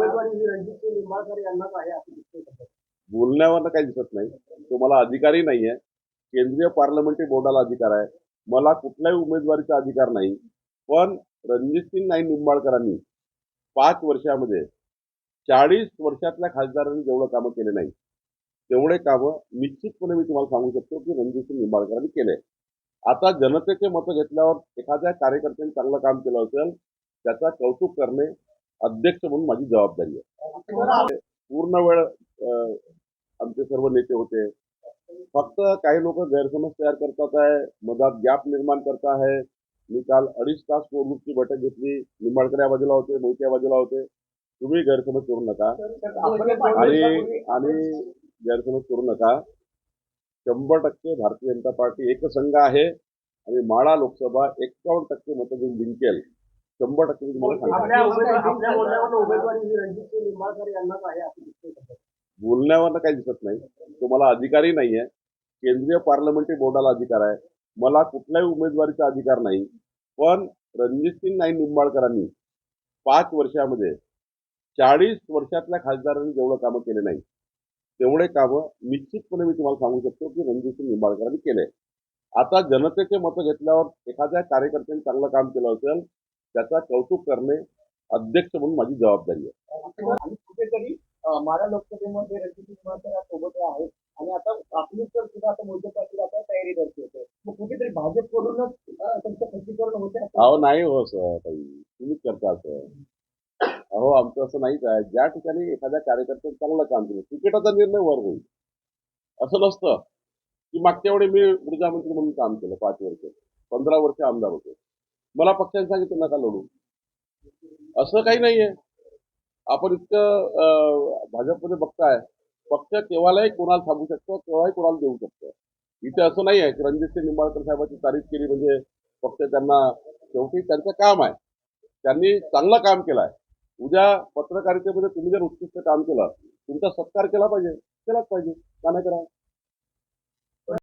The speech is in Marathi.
उमेदवारी ही रणजित निंबाळकर यांनाच आहे असं दिसतंय बोलण्यावर काही दिसत नाही. तो मला अधिकारी नाही आहे केंद्रीय पार्लमेंटरी बोर्डाला अधिकार आहे. मला कुठल्याही उमेदवारीचा अधिकार नाही. पण रणजितसिंग नाईक निंबाळकरांनी पाच वर्षामध्ये चाळीस वर्षातल्या खासदारांनी जेवढं कामं केले नाही तेवढे कामं निश्चितपणे मी तुम्हाला सांगू शकतो की रणजितसिंग निंबाळकरांनी केले. आता जनतेचे मतं घेतल्यावर एखाद्या कार्यकर्त्यांनी चांगलं काम केलं असेल त्याचा कौतुक करणे अध्यक्ष म्हणून माझी जबाबदारी आहे. पूर्ण वेळ आमचे सर्व नेते होते. फक्त काही लोक गैरसमज तयार करतात आहे मधात गॅप निर्माण करत आहे. मी काल अडीच तास कोरग्रुपची बैठक घेतली. निंबाळकर या बाजूला होते मोहिते या बाजूला होते. तुम्ही गैरसमज करू नका. आणि आणि गैरसमज करू नका. शंभर टक्के भारतीय जनता पार्टी एकसंघ आहे. आणि माळा लोकसभा एक्कावन्न टक्के मतं घेऊन जिंकेल. शंभर टक्के तुम्हाला बोलण्यावर काही दिसत नाही. तो मला अधिकारी नाही आहे केंद्रीय पार्लमेंटरी बोर्डाला अधिकार आहे. मला कुठल्याही उमेदवारीचा अधिकार नाही. पण रणजितसिंग नाईक निंबाळकरांनी पाच वर्षामध्ये चाळीस वर्षातल्या खासदारांनी जेवढं कामं केले नाही तेवढे कामं निश्चितपणे मी तुम्हाला सांगू शकतो की रणजितसिंग निंबाळकरांनी केले. आता जनतेचे मतं घेतल्यावर एखाद्या कार्यकर्त्याने चांगलं काम केलं असेल त्याचा कौतुक करणे अध्यक्ष म्हणून माझी जबाबदारी आहे. कुठेतरी माढा लोकसभेमध्ये रणजित सोबत आहेत आणि आता आपली तर सुद्धा आता मोहिते पाटील आता तयारी करते होते. मग कुठेतरी भाजपकडूनच त्यांचं खच्चीकरण होते अहो नाही हो सर ताई तुम्हीच करता असं अहो आमचं असं नाहीच आहे. ज्या ठिकाणी एखाद्या कार्यकर्त्याने चांगलं काम केलं तिकिटाचा निर्णय वर होईल. असं नसतं. की मागच्या वेळी मी ऊर्जा मंत्री म्हणून काम केलं पाच वर्ष पंधरा वर्ष आमदार होते. मला पक्षाने सांगितलं नका लढू. असं काही नाहीये. आपण इतकं भाजपमध्ये बघताय पक्ष केव्हालाही कोणाला थांबू शकतो केव्हाही कोणाला देऊ शकतो. इथे असं नाही आहे की रणजितसिंह निंबाळकर साहेबांची तारीफ केली म्हणजे पक्ष त्यांना शेवटी त्यांचं काम आहे. त्यांनी चांगलं काम केलं आहे उद्या पत्रकारितेमध्ये तुम्ही जर उत्कृष्ट काम केलं तुमचा सत्कार केला पाहिजे केलाच पाहिजे. का नाही करा